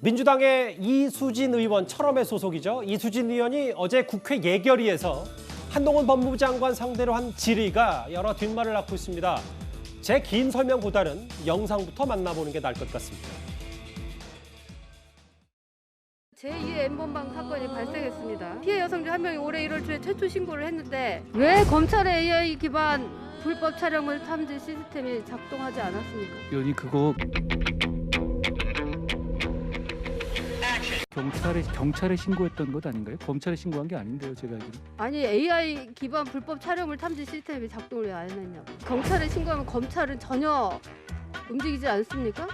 민주당의 이수진 의원 철험의 소속이죠. 이수진 의원이 어제 국회 예결위에서 한동훈 법무부 장관 상대로 한 질의가 여러 뒷말을 낳고 있습니다. 제 긴 설명보다는 영상부터 만나보는 게 나을 것 같습니다. 제2의 N번방 사건이 발생했습니다. 피해 여성 중 한 명이 올해 1월 초에 최초 신고를 했는데 왜 검찰의 AI 기반 불법 촬영물 탐지 시스템이 작동하지 않았습니까? 의원이 그거 경찰에 경찰에 신고했던 것 아닌가요? 검찰에 신고한 게 아닌데요, 제가 알기로. 아니 AI 기반 불법 촬영물 탐지 시스템이 작동을 왜 안 했냐고. 경찰에 신고하면 검찰은 전혀 움직이지 않습니까?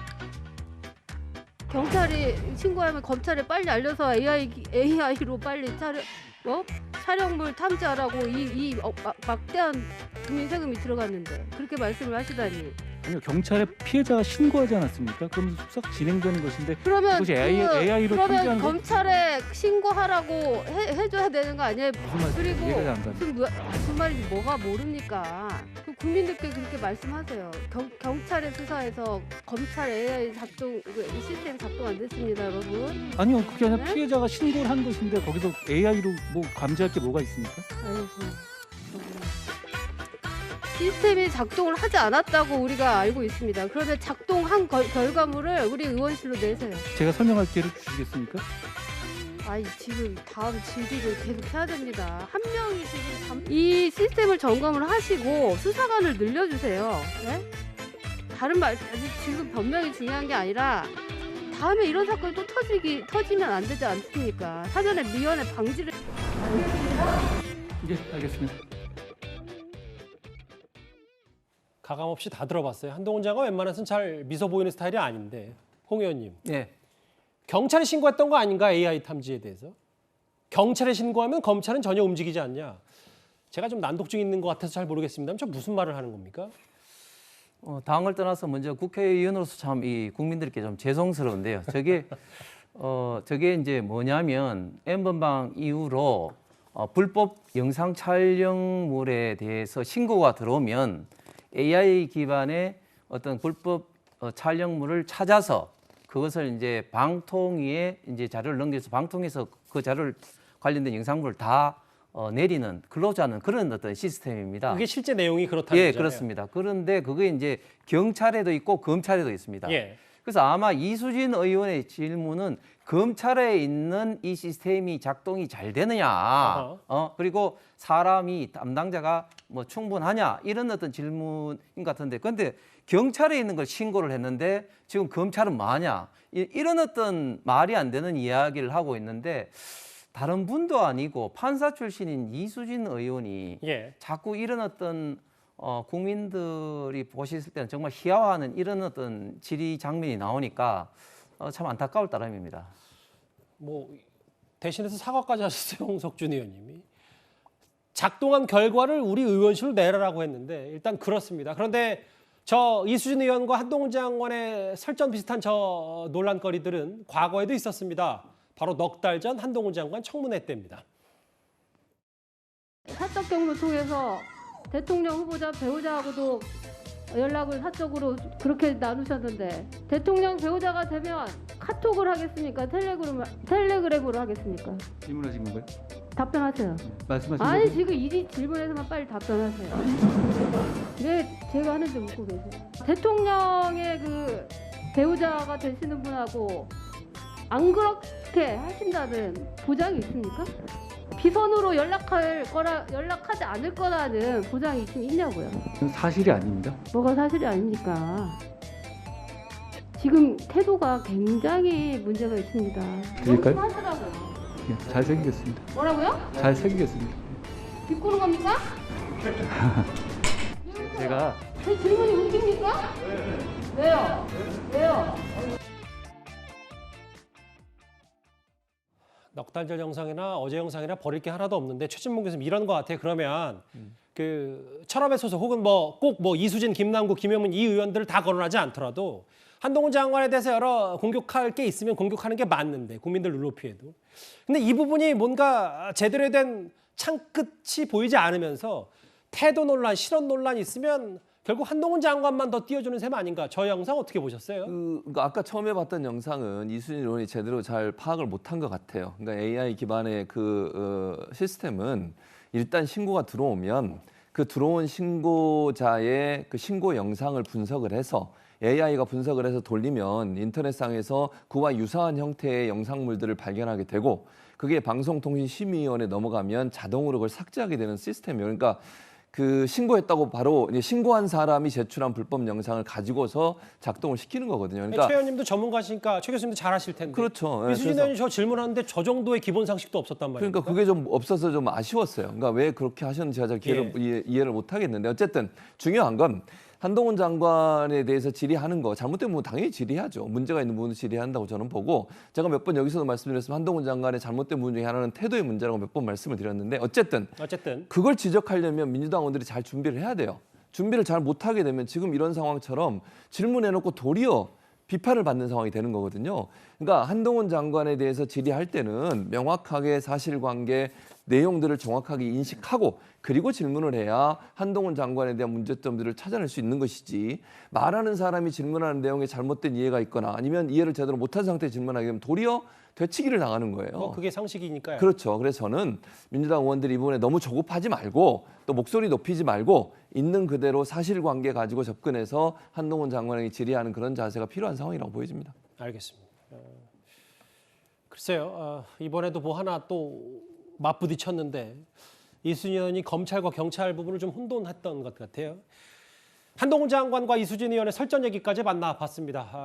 경찰이 신고하면 검찰에 빨리 알려서 AI 기- AI로 빨리 촬영 뭐 촬영물 탐지하라고 이, 이 어, 막- 막대한 국민 세금이 들어갔는데 그렇게 말씀을 하시다니. 아니요, 경찰에 피해자가 신고하지 않았습니까? 그럼 수사 진행되는 것인데 그러면 그것이 AI AI 로 그러면 탐지하는 거 검찰에 신고하라고 해, 해줘야 되는 거 아니에요? 무슨 말씀? 그리고 이해가 안. 무슨, 뭐- 무슨 말인지 뭐가 모릅니까? 그 국민들께 그렇게 말씀하세요. 경, 경찰의 수사에서 검찰 AI 작동 그 시스템 작동 안 됐습니다, 여러분. 아니요, 그게 아니라 네? 피해자가 신고를 한 것인데 거기서 AI로 뭐 감지할 게 뭐가 있습니까? 아이고. 시스템이 작동을 하지 않았다고 우리가 알고 있습니다. 그런데 작동한 거- 결과물을 우리 의원실로 내세요. 제가 설명할 기회를 주시겠습니까? 아이 지금 다음 질의를 계속 해야 됩니다. 한 명이 지금 잠- 이 시스템을 점검을 하시고 수사관을 늘려주세요. 네? 다른 말 아니, 지금 변명이 중요한 게 아니라 다음에 이런 사건이 또 터지기 터지면 안 되지 않습니까? 사전에 미연에 방지를 예, 알겠습니다. 가감 없이 다 들어봤어요. 한동훈 장관 웬만해서는 잘 미소 보이는 스타일이 아닌데 홍 의원님 예. 경찰에 신고했던 거 아닌가 AI 탐지에 대해서 경찰에 신고하면 검찰은 전혀 움직이지 않냐 제가 좀 난독증 있는 것 같아서 잘 모르겠습니다 저 무슨 말을 하는 겁니까 어, 당을 떠나서 먼저 국회의원으로서 참 이 국민들께 좀 죄송스러운데요. 저게 어 저게 이제 뭐냐면 N번방 이후로 어, 불법 영상 촬영물에 대해서 신고가 들어오면 AI 기반의 어떤 불법 어, 촬영물을 찾아서 그것을 이제 방통위에 이제 자료를 넘겨서 방통위에서 그 자료를 관련된 영상물을 다 어, 내리는 근로자는 그런 어떤 시스템입니다. 그게 실제 내용이 그렇다는 예, 거잖아요 그렇습니다. 그런데 그게 이제 경찰에도 있고 검찰에도 있습니다. 예. 그래서 아마 이수진 의원의 질문은 검찰에 있는 이 시스템이 작동이 잘 되느냐. 어 그리고 사람이 담당자가 뭐 충분하냐 이런 어떤 질문인 것 같은데, 근데 경찰에 있는 걸 신고를 했는데 지금 검찰은 뭐하냐 이- 이런 어떤 말이 안 되는 이야기를 하고 있는데 다른 분도 아니고 판사 출신인 이수진 의원이 예. 자꾸 이런 어떤 어, 국민들이 보셨을 때는 정말 희화화하는 이런 어떤 질의 장면이 나오니까 어, 참 안타까울 따름입니다. 뭐 대신해서 사과까지 하셨어요 홍석준 의원님이 작동한 결과를 우리 의원실로 내라라고 했는데 일단 그렇습니다. 그런데 저 이수진 의원과 한동훈 장관의 설전 비슷한 저 논란거리들은 과거에도 있었습니다. 바로 넉 달 전 한동훈 장관 청문회 때입니다. 사적 경로 통해서 대통령 후보자 배우자하고도 연락을 사적으로 그렇게 나누셨는데 대통령 배우자가 되면 카톡을 하겠습니까? 텔레그램 텔레그램으로 하겠습니까? 질문하신 건가요? 답변하세요. 말씀하신 아니 거죠? 지금 이 질문에서만 빨리 답변하세요. 왜 제가 하는지 묻고 계세요. 대통령의 그 배우자가 되시는 분하고 안 그렇게 하신다는 보장이 있습니까? 비선으로 연락할 거라 연락하지 않을 거라는 보장이 지금 있냐고요. 사실이 아닙니다. 뭐가 사실이 아닙니까? 지금 태도가 굉장히 문제가 있습니다. 드릴까요? 예, 잘 새기겠습니다. 뭐라고요? 잘 새기겠습니다. 비꼬는 겁니까? 제가 제 질문이 웃깁니까? 왜요? 왜요? 달전 영상이나 어제 영상이나 버릴 게 하나도 없는데 최진봉 교수님 이런 것 같아요. 그러면 그 철업의 소속 혹은 뭐 꼭뭐 이수진, 김남국, 김영민 이 의원들을 다 거론하지 않더라도 한동훈 장관에 대해서 여러 공격할 게 있으면 공격하는 게 맞는데 국민들 눈높이에도. 근데 이 부분이 뭔가 제대로 된 창끝이 보이지 않으면서 태도 논란, 실언 논란이 있으면 결국 한동훈 장관만 더 띄워주는 셈 아닌가? 저 영상 어떻게 보셨어요? 그, 그러니까 아까 처음에 봤던 영상은 이순신 의원이 제대로 잘 파악을 못한 것 같아요. 그러니까 AI 기반의 그 어, 시스템은 일단 신고가 들어오면 그 들어온 신고자의 그 신고 영상을 분석을 해서 AI가 분석을 해서 돌리면 인터넷상에서 그와 유사한 형태의 영상물들을 발견하게 되고 그게 방송통신심의위원회 넘어가면 자동으로 그걸 삭제하게 되는 시스템이에요. 그러니까 그 신고했다고 바로 신고한 사람이 제출한 불법 영상을 가지고서 작동을 시키는 거거든요. 그러니까 최 의원님도 전문가시니까 최 교수님도 잘 아실 텐데. 그렇죠. 예, 이수진 그래서- 의원이 저 질문하는데 저 정도의 기본 상식도 없었단 말이에요. 그러니까 그게 좀 없어서 좀 아쉬웠어요. 그러니까 왜 그렇게 하셨는지 제가 잘 기회를, 이해, 이해를 못 하겠는데 어쨌든 중요한 건 한동훈 장관에 대해서 질의하는 거 잘못된 부분 당연히 질의하죠. 문제가 있는 부분은 질의한다고 저는 보고 제가 몇 번 여기서도 말씀드렸지만 한동훈 장관의 잘못된 부분 중에 하나는 태도의 문제라고 몇 번 말씀을 드렸는데 어쨌든 어쨌든 그걸 지적하려면 민주당 의원들이 잘 준비를 해야 돼요. 준비를 잘 못하게 되면 지금 이런 상황처럼 질문해놓고 도리어 비판을 받는 상황이 되는 거거든요. 그러니까 한동훈 장관에 대해서 질의할 때는 명확하게 사실관계 내용들을 정확하게 인식하고 그리고 질문을 해야 한동훈 장관에 대한 문제점들을 찾아낼 수 있는 것이지 말하는 사람이 질문하는 내용에 잘못된 이해가 있거나 아니면 이해를 제대로 못한 상태에 질문하게 되면 도리어 되치기를 당하는 거예요. 뭐 그게 상식이니까요. 그렇죠. 그래서 저는 민주당 의원들이 이번에 너무 조급하지 말고 또 목소리 높이지 말고 있는 그대로 사실관계 가지고 접근해서 한동훈 장관에게 질의하는 그런 자세가 필요한 상황이라고 보여집니다. 알겠습니다. 어, 글쎄요, 어, 이번에도 뭐 하나 또 맞부딪혔는데 이수진 의원이 검찰과 경찰 부분을 좀 혼돈했던 것 같아요. 한동훈 장관과 이수진 의원의 설전 얘기까지 만나 봤습니다. 아,